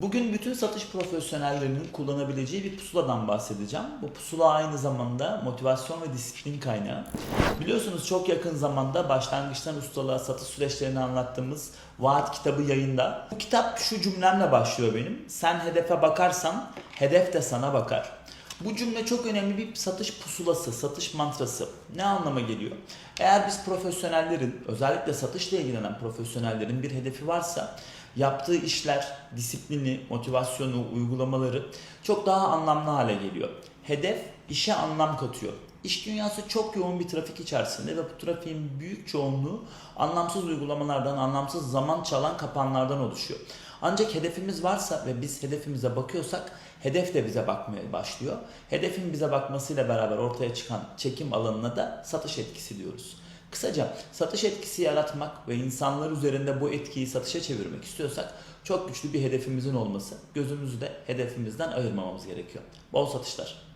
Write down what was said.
Bugün bütün satış profesyonellerinin kullanabileceği bir pusuladan bahsedeceğim. Bu pusula aynı zamanda motivasyon ve disiplin kaynağı. Biliyorsunuz çok yakın zamanda başlangıçtan ustalığa satış süreçlerini anlattığımız Vaat kitabı yayında. Bu kitap şu cümlemle başlıyor benim. Sen hedefe bakarsan hedef de sana bakar. Bu cümle çok önemli bir satış pusulası, satış mantrası. Ne anlama geliyor? Eğer biz profesyonellerin, özellikle satışla ilgilenen profesyonellerin bir hedefi varsa yaptığı işler, disiplini, motivasyonu, uygulamaları çok daha anlamlı hale geliyor. Hedef işe anlam katıyor. İş dünyası çok yoğun bir trafik içerisinde ve bu trafiğin büyük çoğunluğu anlamsız uygulamalardan, anlamsız zaman çalan kapanlardan oluşuyor. Ancak hedefimiz varsa ve biz hedefimize bakıyorsak hedef de bize bakmaya başlıyor. Hedefin bize bakmasıyla beraber ortaya çıkan çekim alanına da satış etkisi diyoruz. Kısaca satış etkisi yaratmak ve insanlar üzerinde bu etkiyi satışa çevirmek istiyorsak çok güçlü bir hedefimizin olması, gözümüzü de hedefimizden ayırmamamız gerekiyor. Bol satışlar.